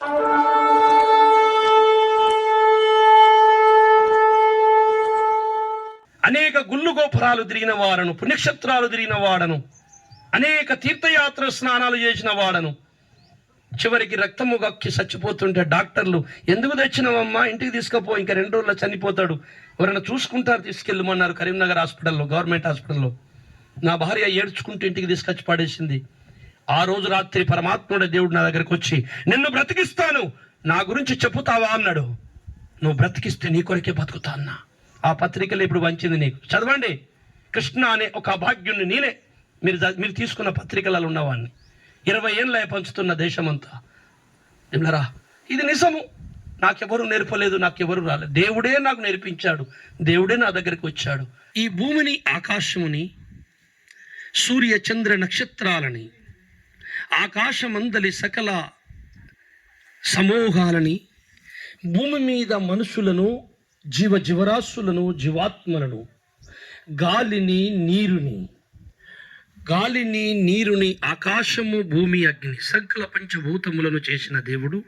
అనేక గుళ్ళు గోపురాలు తిరిగిన వాడను పుణ్యక్షేత్రాలు తిరిగిన వాడను అనేక తీర్థయాత్ర స్నానాలు చేసిన వాడను. చివరికి రక్తము గక్కి చచ్చిపోతుంటే డాక్టర్లు ఎందుకు తెచ్చినావమ్మా? ఇంటికి తీసుకుపో ఇంకా రెండు రోజుల్లో చనిపోతాడు. ఎవరైనా చూసుకుంటారు తీసుకెళ్ళమన్నారు కరీంనగర్ హాస్పిటల్లో గవర్నమెంట్ హాస్పిటల్లో. నా భార్య ఏడ్చుకుంటూ ఇంటికి తీసుకొచ్చి పడేసింది. ఆ రోజు రాత్రి పరమాత్ముడు దేవుడు నా దగ్గరికి వచ్చి నిన్ను బ్రతికిస్తాను నా గురించి చెప్పుతావా? అన్నాడు. నువ్వు బ్రతికిస్తే నీ కొరకే బతుకుతా అన్నా. ఆ పత్రికలు ఇప్పుడు వంచింది నీకు. చదవండి. కృష్ణ అనే ఒక అభాగ్యుణ్ణి నేనే. మీరు మీరు తీసుకున్న పత్రికలలో ఉన్నవాడిని ఇరవై ఏళ్ళ పంచుతున్న దేశమంతా. నిమ్మలరా ఇది నిజము. నాకెవరు నేర్పలేదు నాకెవరు రాలేదు. దేవుడే నాకు నేర్పించాడు. దేవుడే నా దగ్గరికి వచ్చాడు. ఈ భూమిని ఆకాశముని సూర్య చంద్ర నక్షత్రాలని ఆకాశమందలి సకల సమూహాలని భూమి మీద మనుషులను జీవ జీవరాశులను జీవాత్మలను గాలిని నీరుని గాలిని నీరుని ఆకాశము భూమి అగ్ని సకల పంచభూతములను చేసిన దేవుడు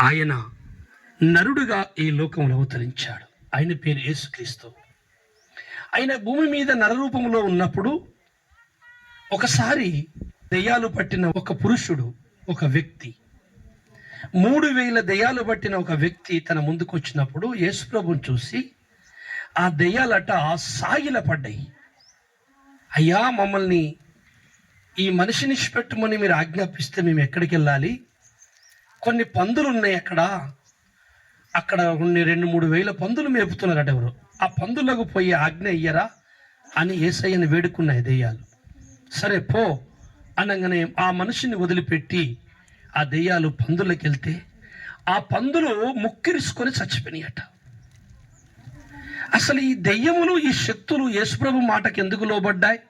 ఆయన నరుడుగా ఈ లోకంలో అవతరించాడు. ఆయన పేరు యేసుక్రీస్తు. ఆయన భూమి మీద నరరూపంలో ఉన్నప్పుడు ఒకసారి దెయ్యాలు పట్టిన ఒక పురుషుడు ఒక వ్యక్తి. మూడు వేల దెయ్యాలు పట్టిన ఒక వ్యక్తి తన ముందుకు వచ్చినప్పుడు యేసుప్రభుని చూసి ఆ దెయ్యాలట సాగిల పడ్డాయి. అయ్యా మమ్మల్ని ఈ మనిషిని పెట్టమని మీరు ఆజ్ఞాపిస్తే మేము ఎక్కడికి వెళ్ళాలి? కొన్ని పందులు ఉన్నాయి అక్కడ. అక్కడ కొన్ని రెండు మూడు వేల పందులు మేపుతున్నారట ఎవరు. ఆ పందులకు పోయి ఆజ్ఞ ఇయ్యరా? అని ఏసయ్యని వేడుకున్నాయి దెయ్యాలు. సరే పో అనగానే ఆ మనిషిని వదిలిపెట్టి ఆ దెయ్యాలు పందులకు వెళ్తే ఆ పందులు ముక్కిరుసుకొని చచ్చిపోయినాయట. అసలు ఈ దెయ్యములు ఈ శక్తులు యేసుప్రభు మాటకి ఎందుకు లోబడ్డాయి?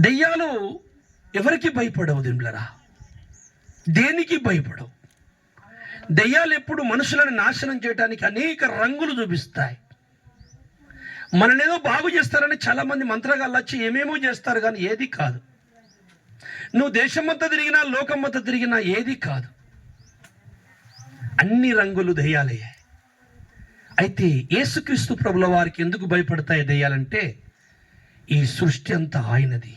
దెయ్యాలు ఎవరికి భయపడవు దిండ్లరా? దేనికి భయపడవు? దెయ్యాలు ఎప్పుడు మనుషులను నాశనం చేయడానికి అనేక రంగులు చూపిస్తాయి. మననేదో బాగు చేస్తారని చాలా మంది మంత్రగాళ్ళు వచ్చి ఏమేమో చేస్తారు కానీ ఏది కాదు. నువ్వు దేశమంతా తిరిగినా లోకమంతా తిరిగినా ఏది కాదు. అన్ని రంగులు దెయ్యాలే అయితే యేసుక్రీస్తు ప్రభుల వారికి ఎందుకు భయపడతాయి దెయ్యాలంటే ఈ సృష్టి అంతా ఆయనది.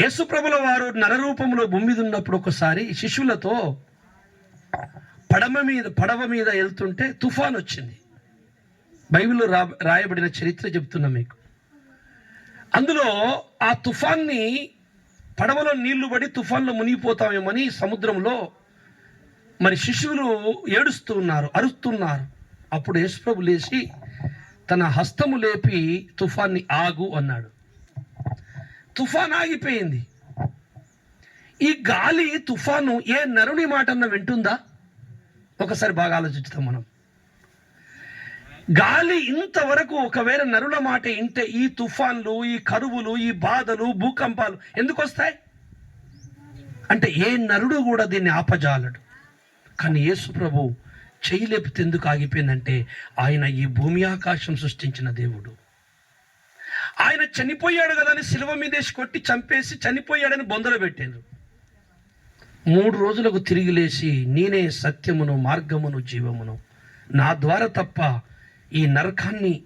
యేసు ప్రభుల వారు నరరూపంలో భూమి మీద ఉన్నప్పుడు ఒకసారి శిష్యులతో పడమ మీద పడవ మీద వెళ్తుంటే తుఫాన్ వచ్చింది. బైబిల్లో రా రాయబడిన చరిత్ర చెప్తున్నా మీకు. అందులో ఆ తుఫాన్ని పడవలో నీళ్ళు పడి తుఫాన్లో మునిగిపోతామేమని సముద్రంలో మరి శిశువులు ఏడుస్తూ ఉన్నారు అరుస్తున్నారు. అప్పుడు యేసుప్రభు లేచి తన హస్తము లేపి తుఫాన్ని ఆగు అన్నాడు. తుఫాన్ ఆగిపోయింది. ఈ గాలి తుఫాను ఏ నరుని మాటన్న వింటుందా? ఒకసారి బాగా ఆలోచిస్తాం మనం. గాలి ఇంతవరకు ఒకవేళ నరుల మాట ఇంటే ఈ తుఫాన్లు ఈ కరువులు ఈ బాధలు భూకంపాలు ఎందుకు వస్తాయి అంటే ఏ నరుడు కూడా దీన్ని ఆపజాలడు. కానీ యేసు ప్రభు చేయలేపితే ఎందుకు ఆగిపోయిందంటే ఆయన ఈ భూమి ఆకాశం సృష్టించిన దేవుడు. ఆయన చనిపోయాడు కదని శిలువ మీదేసి కొట్టి చంపేసి చనిపోయాడని బొందలు పెట్టారు మూడు రోజులకు తిరిగి లేచి నేనే సత్యమును మార్గమును జీవమును. నా ద్వారా తప్ప ఈ నరకాన్ని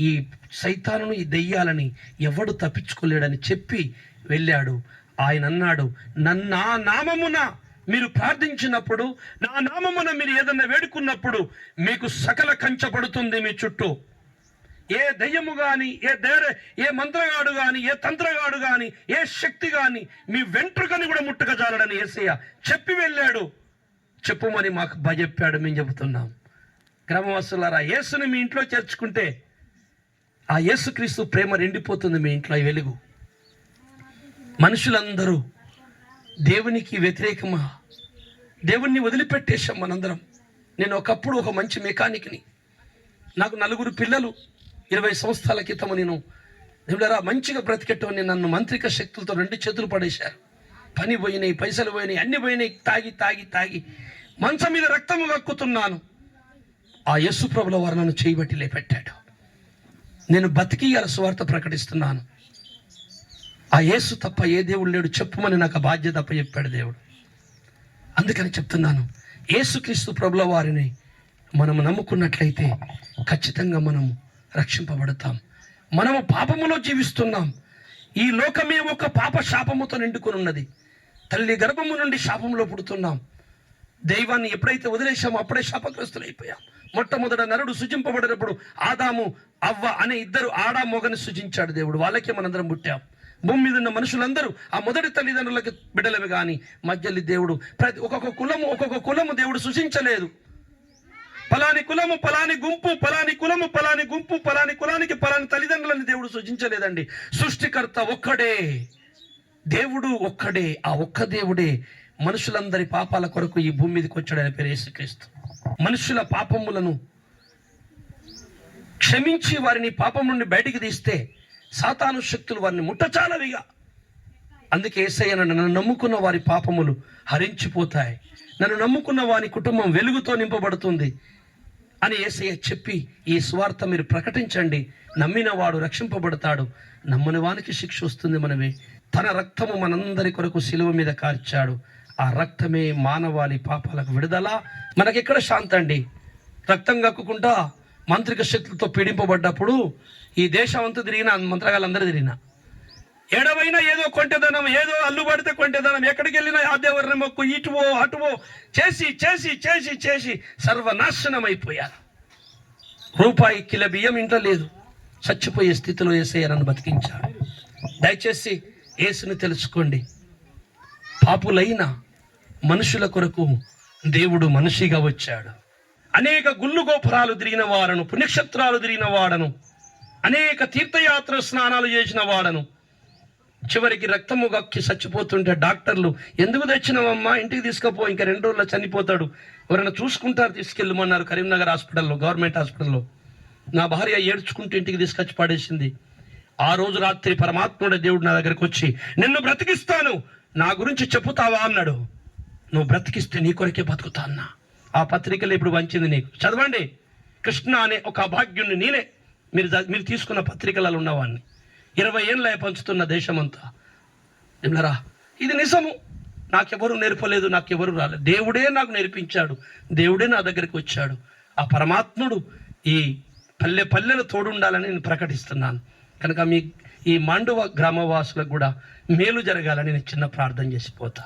ఈ సైతాను ఈ దెయ్యాలని ఎవడు తప్పించుకోలేడని చెప్పి వెళ్ళాడు. ఆయన అన్నాడు నన్నా నామమున మీరు ప్రార్థించినప్పుడు నా నామమున మీరు ఏదన్నా వేడుకున్నప్పుడు మీకు సకల కంచబడుతుంది మీ చుట్టూ. ఏ దయ్యము కానీ ఏ దేర ఏ మంత్రగాడు కానీ ఏ తంత్రగాడు కానీ ఏ శక్తి కానీ మీ వెంట్రుకని కూడా ముట్టకజాలడని ఏసయ్య చెప్పి వెళ్ళాడు. చెప్పుమని మాకు భయప్పాడు మేము చెబుతున్నాం. గ్రామవాసులారా యేసుని మీ ఇంట్లో చేర్చుకుంటే ఆ యేసుక్రీస్తు ప్రేమ నిండిపోతుంది మీ ఇంట్లో వెలుగు. మనుషులందరూ దేవునికి వ్యతిరేకమా? దేవుణ్ణి వదిలిపెట్టేశాం మనందరం నేను ఒకప్పుడు ఒక మంచి మెకానిక్ని. నాకు నలుగురు పిల్లలు ఇరవై సంవత్సరాల క్రితం నేను దేవుడారా మంచిగా బ్రతికెట్టమని నన్ను మంత్రిక శక్తులతో రెండు చేతులు పడేశారు. పని పోయినాయి పైసలు పోయినాయి అన్ని పోయినాయి తాగి తాగి తాగి. మంచం మీద రక్తము కక్కుతున్నాను. ఆ యస్సు ప్రభుల వారు నన్ను చేయబట్టి లేపెట్టాడు నేను బతికి ఇవాళ సువార్త ప్రకటిస్తున్నాను. ఆ యేసు తప్ప ఏ దేవుడు లేడు చెప్పుమని నాకు బాధ్యత తప్ప చెప్పాడు దేవుడు. అందుకని చెప్తున్నాను యేసుక్రీస్తు ప్రభుల వారిని మనము నమ్ముకున్నట్లయితే ఖచ్చితంగా మనము రక్షింపబడతాం. మనము పాపములో జీవిస్తున్నాం. ఈ లోకమే ఒక పాప శాపముతో నిండుకుని ఉన్నది తల్లి గర్భము నుండి శాపంలో పుడుతున్నాం. దైవాన్ని ఎప్పుడైతే వదిలేశామో అప్పుడే శాపగ్రస్తులు అయిపోయాం మొట్టమొదట నరుడు సృజింపబడినప్పుడు ఆదాము అవ్వ అనే ఇద్దరు ఆడా మొగని సృజించాడు దేవుడు. వాళ్ళకే మనందరం పుట్టాం. భూమి మీద ఉన్న మనుషులందరూ ఆ మొదటి తల్లిదండ్రులకి బిడ్డలవి కానీ మధ్యలి దేవుడు ప్రతి ఒక్కొక్క కులము ఒక్కొక్క కులము దేవుడు సృజించలేదు. పలాని కులము పలాని గుంపు పలాని కులము పలాని గుంపు పలాని కులానికి పలాని తల్లిదండ్రులని దేవుడు సృజించలేదండి. సృష్టికర్త ఒక్కడే. దేవుడు ఒక్కడే. ఆ ఒక్క దేవుడే మనుషులందరి పాపాల కొరకు ఈ భూమి మీదకి వచ్చాడని పేరు యేసుక్రీస్తు. మనుషుల పాపములను క్షమించి వారిని పాపం నుండి బయటికి తీస్తే సాతాను శక్తులు వారిని ముట్టచాలవిగా. అందుకే ఏసయ్య నన్ను నమ్ముకున్న వారి పాపములు హరించిపోతాయి. నన్ను నమ్ముకున్న వారి కుటుంబం వెలుగుతో నింపబడుతుంది అని ఏసయ్య చెప్పి ఈ స్వార్థ మీరు ప్రకటించండి. నమ్మిన వాడు రక్షింపబడతాడు. నమ్మని వానికి శిక్ష వస్తుంది మనమే. తన రక్తము మనందరి కొరకు శిలువ మీద కార్చాడు. ఆ రక్తమే మానవాళి పాపాలకు విడుదల. మనకెక్కడ శాంతి అండి రక్తం కక్కుకుంటా మంత్రిక శక్తులతో పీడింపబడ్డప్పుడు ఈ దేశం అంతా తిరిగిన మంత్రగాళ్ళందరూ తిరిగిన. ఎడవైనా ఏదో కొంటెదనం ఏదో అల్లుబడితే కొంటెదనం ఎక్కడికి వెళ్ళినా ఆ మొక్కు ఇటువో అటువో చేసి చేసి చేసి చేసి సర్వనాశనం అయిపోయారు రూపాయి కిలో బియ్యం ఇంట్లో లేదు. చచ్చిపోయే స్థితిలో ఏసయ్య నన్ను బతికించాడు. దయచేసి యేసుని తెలుసుకోండి. పాపులైన మనుషుల కొరకు దేవుడు మనిషిగా వచ్చాడు. అనేక గుళ్ళు గోపురాలు తిరిగిన వాడను పుణ్యక్షేత్రాలు తిరిగిన వాడను అనేక తీర్థయాత్ర స్నానాలు చేసిన వాడను. చివరికి రక్తము గక్కి చచ్చిపోతుంటే డాక్టర్లు ఎందుకు తెచ్చినావమ్మా? ఇంటికి తీసుకుపో ఇంకా రెండు రోజుల్లో చనిపోతాడు. ఎవరైనా చూసుకుంటారు తీసుకెళ్ళమన్నారు కరీంనగర్ హాస్పిటల్లో గవర్నమెంట్ హాస్పిటల్లో. నా భార్య ఏడ్చుకుంటూ ఇంటికి తీసుకొచ్చి పడేసింది. ఆ రోజు రాత్రి పరమాత్ముడ దేవుడు నా దగ్గరకు వచ్చి నిన్ను బ్రతికిస్తాను నా గురించి చెప్పుతావా అన్నాడు. నువ్వు బ్రతికిస్తే నీ కొరకే బతుకుతా అన్నా. ఆ పత్రికలు ఇప్పుడు వంచింది నీకు. చదవండి. కృష్ణ అనే ఒక అభాగ్యుణ్ణి నేనే. మీరు మీరు తీసుకున్న పత్రికలలో ఉన్నవాడిని ఇరవై ఏళ్ళ పంచుతున్న దేశమంతా. నిమ్మలరా ఇది నిజము. నాకెవరు నేర్పలేదు నాకెవరు రాలేదు దేవుడే నాకు నేర్పించాడు. దేవుడే నా దగ్గరికి వచ్చాడు. ఆ పరమాత్ముడు ఈ పల్లె పల్లెలు తోడుండాలని నేను ప్రకటిస్తున్నాను. కనుక మీ ఈ మాండువ గ్రామవాసులకు కూడా మేలు జరగాలని నేను చిన్న ప్రార్థన చేసిపోతా